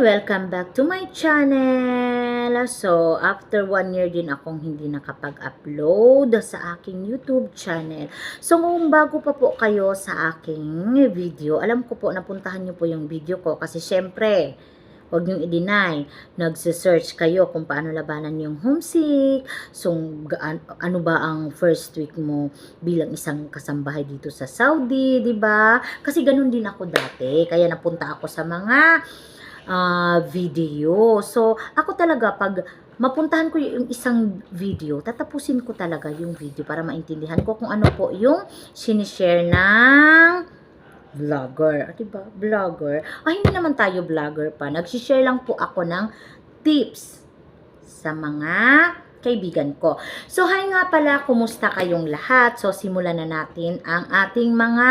Welcome back to my channel! So, after one year din akong hindi nakapag-upload sa aking YouTube channel. So, kung bago pa po kayo sa aking video, alam ko po, napuntahan nyo po yung video ko kasi syempre, huwag niyong i-deny, nagsisearch kayo kung paano labanan yung homesick, so, ano ba ang first week mo bilang isang kasambahay dito sa Saudi, di ba? Kasi ganun din ako dati, kaya napunta ako sa mga ah, video. So, ako talaga, pag mapuntahan ko yung isang video, tatapusin ko talaga yung video para maintindihan ko kung ano po yung sinishare ng vlogger. Ah, Diba? Vlogger. Ah, hindi naman tayo vlogger pa. Nagsishare lang po ako ng tips sa mga kaibigan ko. So, hi nga pala, kumusta kayong lahat? So, simulan na natin ang ating mga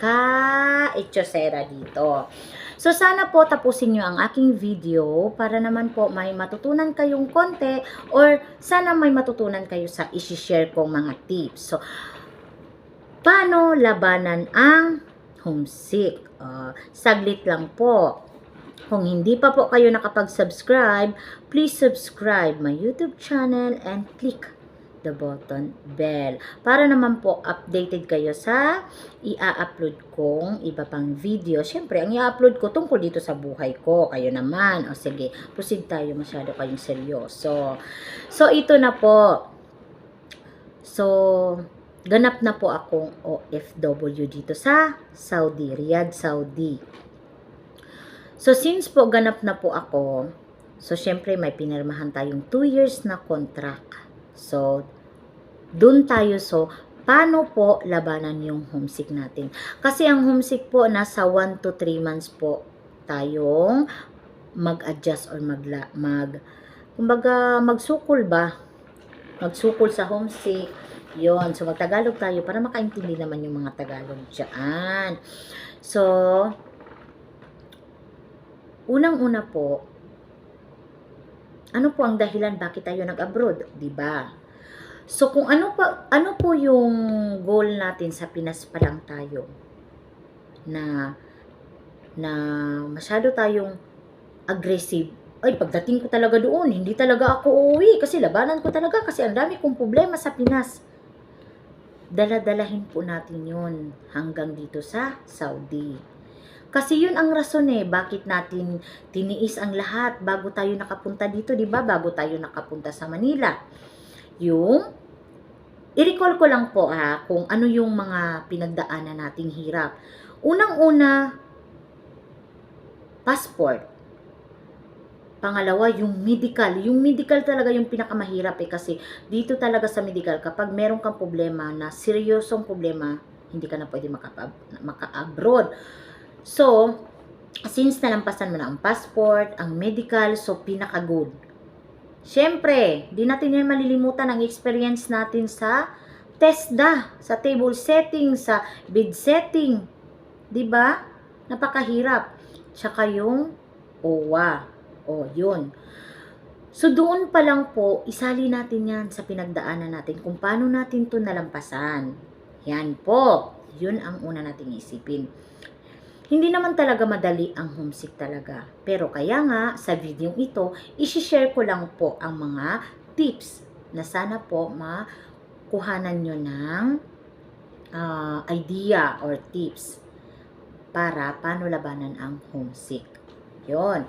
ka-echosera dito. So, sana po tapusin nyo ang aking video para naman po may matutunan kayong konti or sana may matutunan kayo sa isi-share kong mga tips. So, paano labanan ang homesick? Ah, saglit lang po. Kung hindi pa po kayo nakapag-subscribe, please subscribe my YouTube channel and click the button bell para naman po updated kayo sa i-upload kong iba pang video. Siyempre, ang i-upload ko tungkol dito sa buhay ko. Kayo naman. O sige, proceed tayo. Masyado kayong seryoso. So, ito na po. So, ganap na po akong OFW dito sa Saudi, Riyadh, Saudi. So, since po ganap na po ako, so, syempre, may pinirmahan tayong 2 years na contract. So, dun tayo. So, paano po labanan yung homesick natin? Kasi ang homesick po, nasa 1 to 3 months po tayong mag-adjust or magla, mag, kumbaga, magsukol ba? Magsukol sa homesick. Yon So, magtagalog tayo para makaintindi naman yung mga Tagalog dyan. So, unang-una po, ano po ang dahilan bakit tayo nag-abroad, 'di ba? So kung ano pa ano po yung goal natin sa Pinas pa lang tayo na na masyado tayong aggressive. Ay, pagdating ko talaga doon, hindi talaga ako uuwi kasi labanan ko talaga kasi ang dami kong problema sa Pinas. Daladalahin po natin yun hanggang dito sa Saudi. Kasi yun ang rason eh, bakit natin tiniis ang lahat bago tayo nakapunta dito, di ba? Bago tayo nakapunta sa Manila. Yung, i-recall ko lang po ha, kung ano yung mga pinagdaanan nating hirap. Unang-una, passport. Pangalawa, yung medical. Yung medical talaga yung pinakamahirap eh kasi dito talaga sa medical, kapag meron kang problema na seryosong problema, hindi ka na pwede maka-abroad. So, since nalampasan mo na ang passport, ang medical, so pinaka-good. Siyempre, di natin yan malilimutan ang experience natin sa TESDA, sa table setting, sa bed setting. ba? Napakahirap. Tsaka yung OWA. O, yun. So, doon pa lang po, isali natin yan sa pinagdaanan natin kung paano natin to nalampasan. Yan po. Yun ang una nating isipin. Hindi naman talaga madali ang homesick talaga. Pero kaya nga, sa video ito, isi-share ko lang po ang mga tips na sana po makuhanan nyo ng ah, idea or tips para paano labanan ang homesick. Yon.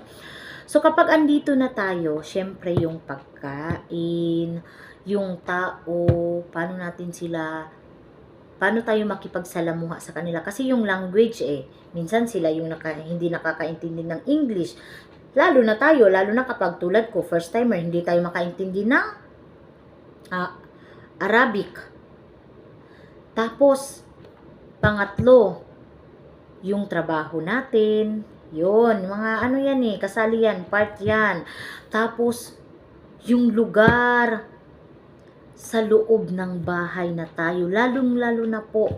So kapag andito na tayo, syempre yung pagkain, yung tao, paano natin sila paano tayo makipagsalamuha sa kanila? Kasi yung language eh minsan sila yung naka, hindi nakakaintindi ng English. Lalo na tayo lalo na kapag tulad ko first timer hindi tayo makaintindi ng ah, Arabic. Tapos pangatlo yung trabaho natin yun mga ano yan eh kasali yan part yan. Tapos yung lugar sa loob ng bahay na tayo. Lalong-lalo na po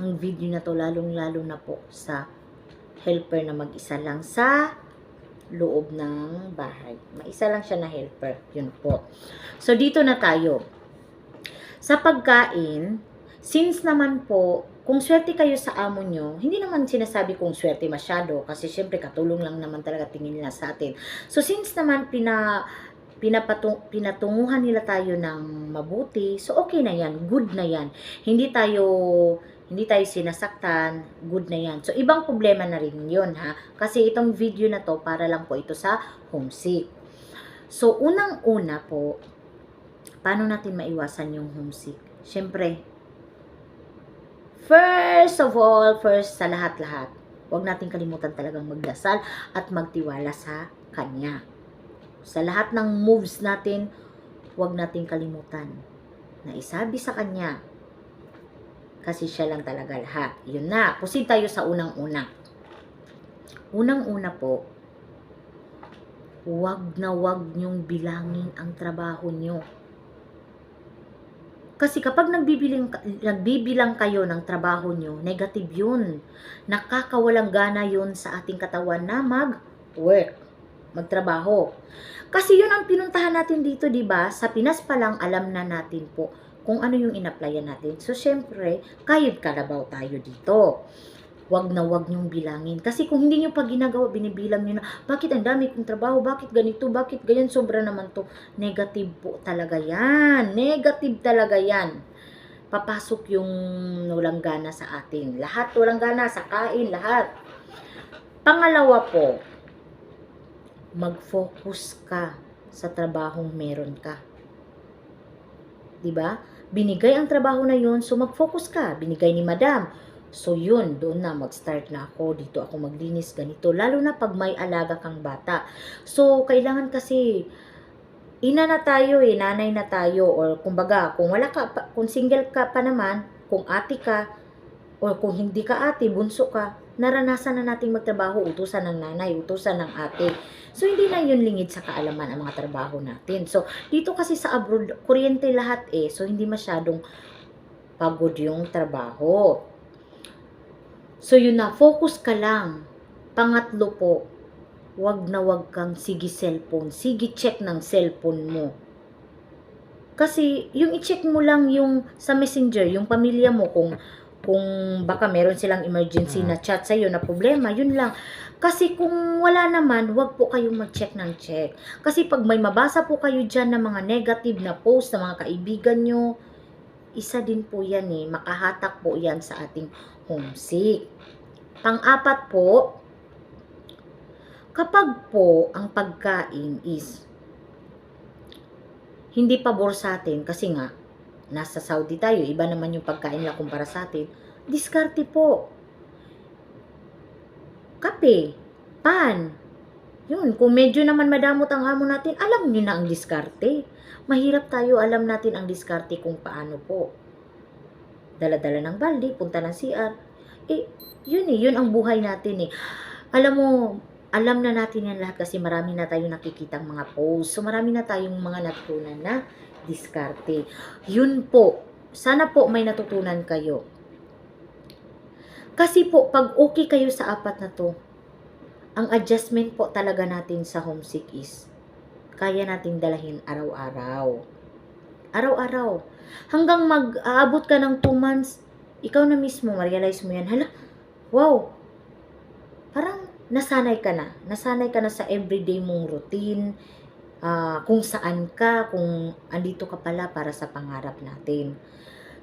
ang video na to, lalong-lalo na po sa helper na mag-isa lang sa loob ng bahay. Maisa lang siya na helper. Yun po. So, dito na tayo. Sa pagkain, since naman po, kung swerte kayo sa amo nyo, hindi naman sinasabi kong swerte masyado kasi syempre katulong lang naman talaga tingin nila sa atin. So since naman pina pinapatung, pinatunguhan nila tayo ng mabuti, so okay na yan, good na yan. Hindi tayo hindi tayo sinasaktan, good na yan. So ibang problema na rin yun ha. Kasi itong video na to para lang po ito sa homesick. So unang-una po, paano natin maiwasan yung homesick? Syempre, First of all, first sa lahat-lahat, huwag natin kalimutan talagang magdasal at magtiwala sa Kanya. Sa lahat ng moves natin, huwag natin kalimutan na isabi sa Kanya kasi siya lang talaga lahat. Yun na, pusin tayo sa unang-una. Unang-una po, huwag na huwag niyong bilangin ang trabaho niyo. Kasi kapag nagbibilang, nagbibilang kayo ng trabaho nyo, negative yun. Nakakawalang gana yun sa ating katawan na mag-work, magtrabaho. Kasi yun ang pinuntahan natin dito, di ba? Sa Pinas pa lang, alam na natin po kung ano yung in-applyan natin. So, syempre, kayod kalabaw tayo dito. Wag na wag niyong bilangin. Kasi kung hindi niyo pa ginagawa, binibilang niyo na, bakit ang dami kong trabaho, bakit ganito, bakit ganyan, sobra naman to. Negative po talaga yan. Negative talaga yan. Papasok yung walang gana sa atin. Lahat walang gana, sa kain, lahat. Pangalawa po, mag-focus ka sa trabahong meron ka. 'Di ba? Binigay ang trabaho na yun, so mag-focus ka. Binigay ni madam. So yun, doon na mag-start na ako. Dito ako maglinis ganito. Lalo na pag may alaga kang bata. So, kailangan kasi ina na tayo eh, nanay na tayo or kumbaga, kung wala ka kung single ka pa naman, kung ate ka or kung hindi ka ate, bunso ka, naranasan na nating magtrabaho, utusan ng nanay, utusan ng ate. So, hindi na yun lingid sa kaalaman ang mga trabaho natin. So, dito kasi sa abroad, kuryente lahat eh. So, hindi masyadong pagod yung trabaho. So, yun na, focus ka lang. Pangatlo po, wag na wag kang sige cellphone. Sige check ng cellphone mo. Kasi, yung i-check mo lang yung sa messenger, yung pamilya mo, kung kung baka meron silang emergency na chat sa'yo na problema, yun lang. Kasi kung wala naman, wag po kayong mag-check ng check. Kasi pag may mabasa po kayo dyan ng mga negative na post ng mga kaibigan nyo, isa din po yan eh, makahatak po yan sa ating homesick. Pang-apat po, kapag po ang pagkain is hindi pabor sa atin kasi nga nasa Saudi tayo, iba naman yung pagkain nila kumpara sa atin, diskarte po. Kape, pan, yun, kung medyo naman madamot ang hamon natin, alam niyo na ang diskarte. Mahirap tayo, alam natin ang diskarte kung paano po. Dala-dala ng balde, punta ng CR. Eh, yun eh, yun ang buhay natin eh. Alam mo, alam na natin yan lahat kasi marami na tayong nakikitang mga posts. So, marami na tayong mga natutunan na diskarte. Yun po, sana po may natutunan kayo. Kasi po, pag okay kayo sa apat na to, ang adjustment po talaga natin sa homesick is kaya nating dalahin araw-araw. Araw-araw. Hanggang mag-aabot ka ng 2 months, ikaw na mismo, ma-realize mo yan, hala, wow, parang nasanay ka na. Nasanay ka na sa everyday mong routine, ah, kung saan ka, kung andito ka pala para sa pangarap natin.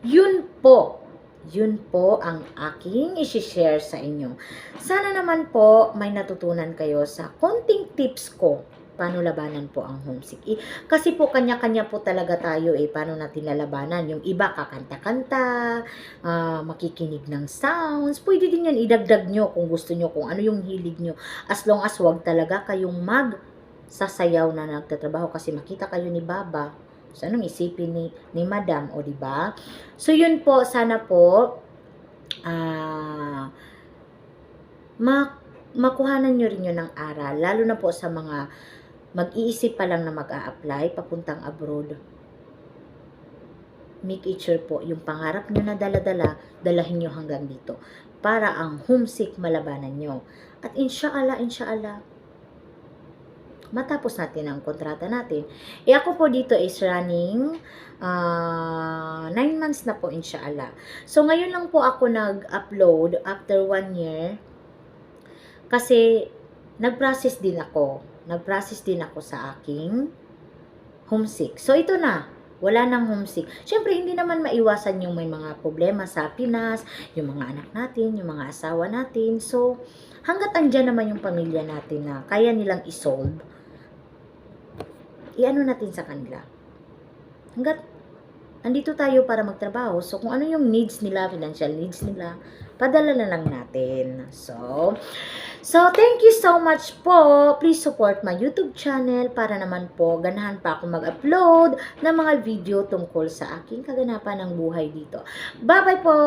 Yun po, yun po ang aking isi-share sa inyo. Sana naman po may natutunan kayo sa konting tips ko paano labanan po ang homesick. Eh, kasi po kanya-kanya po talaga tayo eh paano natin lalabanan. Yung iba kakanta-kanta, ah, makikinig ng sounds. Pwede din yan idagdag nyo kung gusto nyo, kung ano yung hilig nyo. As long as wag talaga kayong mag sasayaw na nagtatrabaho kasi makita kayo ni Baba. So, anong isipin ni, ni Madam, o di ba? So, yun po, sana po, ah, ma- makuhanan nyo rin yun ng aral, lalo na po sa mga mag-iisip pa lang na mag-a-apply papuntang abroad. Make it sure po, yung pangarap nyo na dala-dala, dalahin nyo hanggang dito. Para ang homesick malabanan nyo. At inshallah, inshallah, matapos natin ang kontrata natin. Eh ako po dito is running 9 months na po inshallah. So ngayon lang po ako nag-upload after 1 year kasi nag-process din ako. Nag-process din ako sa aking homesick. So ito na, wala nang homesick. Siyempre, hindi naman maiwasan yung may mga problema sa Pinas, yung mga anak natin, yung mga asawa natin. So, hanggat andyan naman yung pamilya natin na kaya nilang isolve, iano natin sa kanila. Hanggat andito tayo para magtrabaho, so kung ano yung needs nila, financial needs nila, padala na lang natin. So, so thank you so much po. Please support my YouTube channel para naman po ganahan pa ako mag-upload ng mga video tungkol sa aking kaganapan ng buhay dito. Bye-bye po!